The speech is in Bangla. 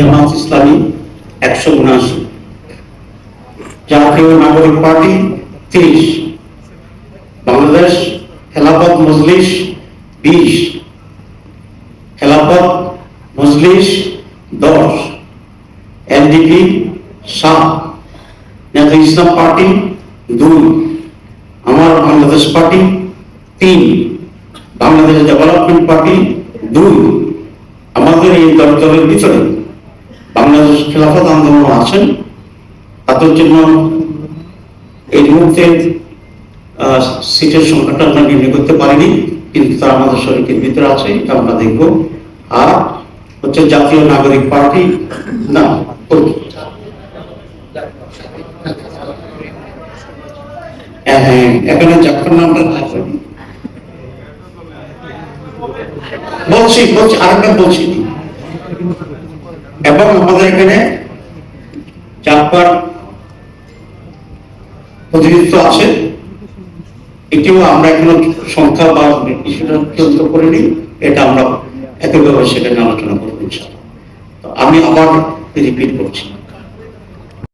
জামাত ইসলামী একশো উনআশি। জাতীয় নাগরিক পার্টি তিরিশ। বাংলাদেশ খেলাফত মজলিস বিশ। খেলাফত মজলিস দশ। এলডিপি সাত। নেতা ইসলাম পার্টি দুই। আমার বাংলাদেশ পার্টি তিন। বাংলাদেশ ডেভেলপমেন্ট পার্টি দুই। আমাদের এই দল দলের ভিতরে বাংলাদেশ খেলাফত আন্দোলন আছেন তাদের জন্য এই মুহূর্তে সিটের সংখ্যাটা আমরা নির্ণয় করতে পারিনি কিন্তু তারা আমাদের শরীরের ভিতরে আছে এটা আমরা দেখব। আর হচ্ছে জাতীয় নাগরিক পার্টি না হ্যাঁ, হ্যাঁ, এখানে বলছি বলছি আরেকটা বলছি। এবং আমাদের এখানে চারবার প্রতিনিধিত্ব আছে। এটিও আমরা এখনও সংখ্যা বা কিছুটা চূড়ান্ত করিনি। এটা আমরা একইভাবে সেখানে আলোচনা করব আমি আবার রিপিট করছি।